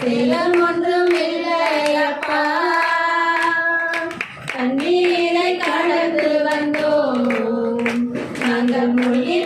சிலம் ஒன்றும் இல்லையப்பா தண்ணீரை கடந்து வந்தோம். அந்த மொழி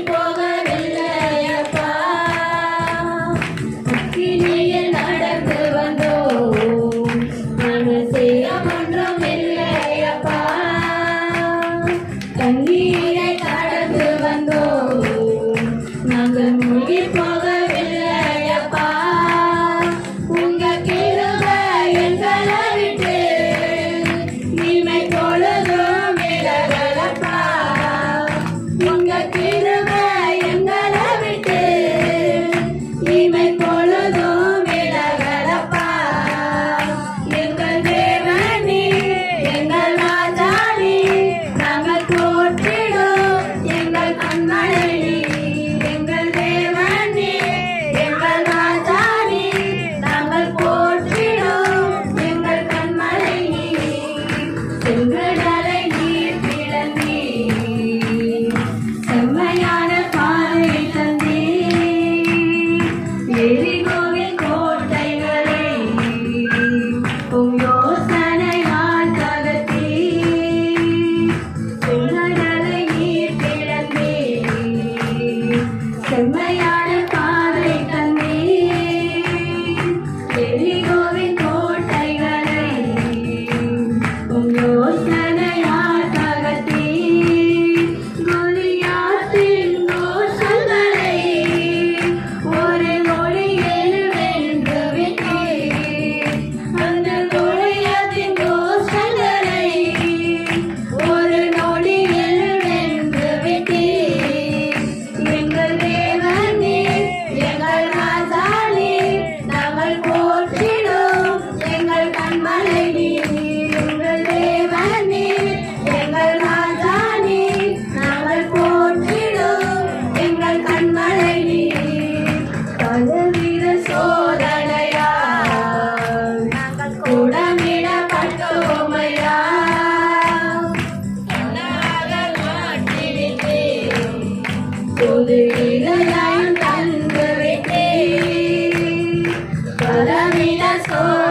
Oh.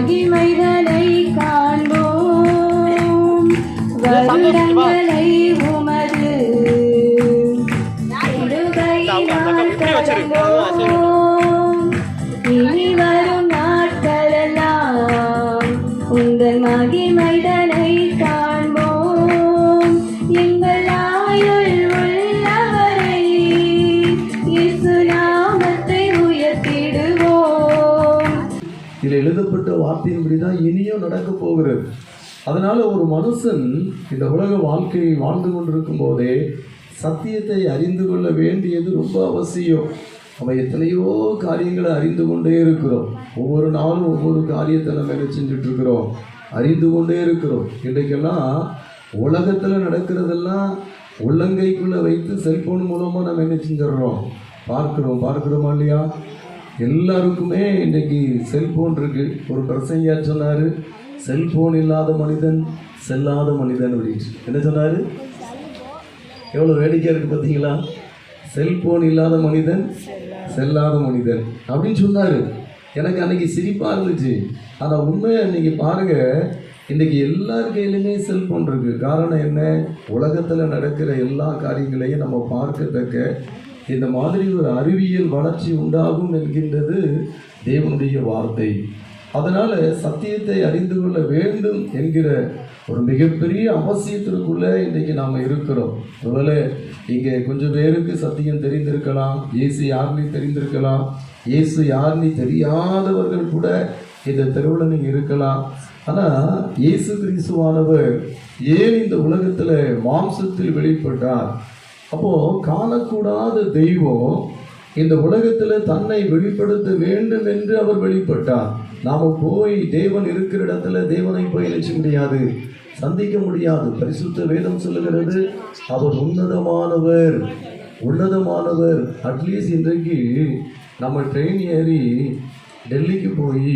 மகிமைகளை காண்போம். வருடங்களை உமது கொடுத்த வார்த்தையின்படி தான் இனியும் நடக்க போகிறது. அதனால் ஒரு மனுஷன் இந்த உலக வாழ்க்கையை வாழ்ந்து கொண்டிருக்கும் போதே சத்தியத்தை அறிந்து கொள்ள வேண்டியது ரொம்ப அவசியம். நம்ம எத்தனையோ காரியங்களை அறிந்து கொண்டே இருக்கிறோம். ஒவ்வொரு நாளும் ஒவ்வொரு காரியத்தை நம்ம என்ன செஞ்சிட்ருக்கிறோம் அறிந்து கொண்டே இருக்கிறோம். இன்றைக்கெல்லாம் உலகத்தில் நடக்கிறதெல்லாம் உள்ளங்கைக்குள்ளே வைத்து செல்ஃபோன் மூலமாக நம்ம என்ன செஞ்சிடறோம்? பார்க்குறோம். பார்க்குறோமா இல்லையா? எல்லாருக்குமே இன்றைக்கி செல்ஃபோன் இருக்குது ஒரு பிரசங்கா சொன்னார் செல்ஃபோன் இல்லாத மனிதன் செல்லாத மனிதன் அப்படின்னு. என்ன சொன்னார்? எவ்வளோ வேடிக்கையாக இருக்குது பார்த்தீங்களா செல்ஃபோன் இல்லாத மனிதன் செல்லாத மனிதன் அப்படின்னு சொன்னார். எனக்கு அன்றைக்கி சிரிப்பாக இருந்துச்சு. ஆனால் உண்மையை இன்றைக்கி பாருங்கள் இன்றைக்கி எல்லார் கையிலுமே செல்ஃபோன் இருக்குது காரணம் என்ன? உலகத்தில் நடக்கிற எல்லா காரியங்களையும் நம்ம பார்க்கத்தக்க இந்த மாதிரி ஒரு அறிவியல் வளர்ச்சி உண்டாகும் என்கின்றது தேவனுடைய வார்த்தை. அதனால் சத்தியத்தை அறிந்து கொள்ள வேண்டும் என்கிற ஒரு மிகப்பெரிய அவசியத்திற்குள்ளே இன்றைக்கு நாம் இருக்கிறோம். ஒருவேளை இங்கே கொஞ்சம் பேருக்கு சத்தியம் தெரிந்திருக்கலாம் இயேசு யாருன்னு தெரிந்திருக்கலாம் இயேசு யாருன்னு தெரியாதவர்கள் கூட இந்த தெருவில் நீங்கள் இருக்கலாம். ஆனால் இயேசு கிறிஸ்துவானவர் ஏன் இந்த உலகத்தில் மாம்சத்தில் வெளிப்பட்டார்? அப்போ காணக்கூடாத தெய்வம் இந்த உலகத்தில் தன்னை வெளிப்படுத்த வேண்டும் என்று அவர் வெளிப்பட்டார். நாம் போய் தேவன் இருக்கிற இடத்துல தேவனை போய் நினைச்ச முடியாது சந்திக்க முடியாது. பரிசுத்த வேதம் சொல்லுகிறது அவர் உன்னதமானவர் உன்னதமானவர். அட்லீஸ்ட் இன்றைக்கு நம்ம ட்ரெயின் ஏறி டெல்லிக்கு போய்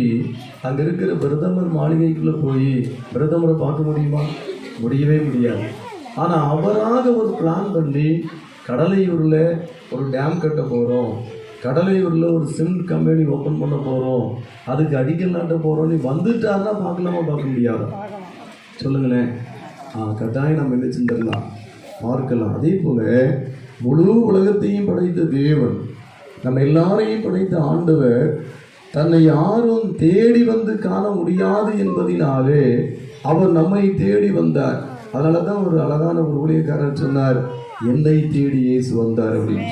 அங்கே இருக்கிற பிரதமர் மாளிகைக்குள்ளே போய் பிரதமரை பார்க்க முடியுமா? முடியவே முடியாது. ஆனா அவராக ஒரு பிளான் பண்ணி கடலையூர்ல ஒரு டேம் கட்ட போறோம். கடலையூர்ல ஒரு சிமெண்ட் கம்பெனி ஓப்பன் பண்ண போறோம். அதுக்கு அடிக்கல் நாட்ட போறோம்னு வந்துட்டாருன்னா பார்க்கலாமா பார்க்க முடியாது? சொல்லுங்களேன் ஆ கட்டாயம் நம்ம என்ன செஞ்சிடலாம். பார்க்கலாம். அதே போல முழு உலகத்தையும் படைத்த தேவன் நம்ம எல்லாரையும் படைத்த ஆண்டவர் தன்னை யாரும் தேடி வந்து காண முடியாது என்பதினாலே அவர் நம்மை தேடி வந்தார். அதனால தான் ஒரு அழகான ஒரு ஊழியக்காரர் சொன்னார் என்னை தேடி இயேசு வந்தார் அப்படின்னு.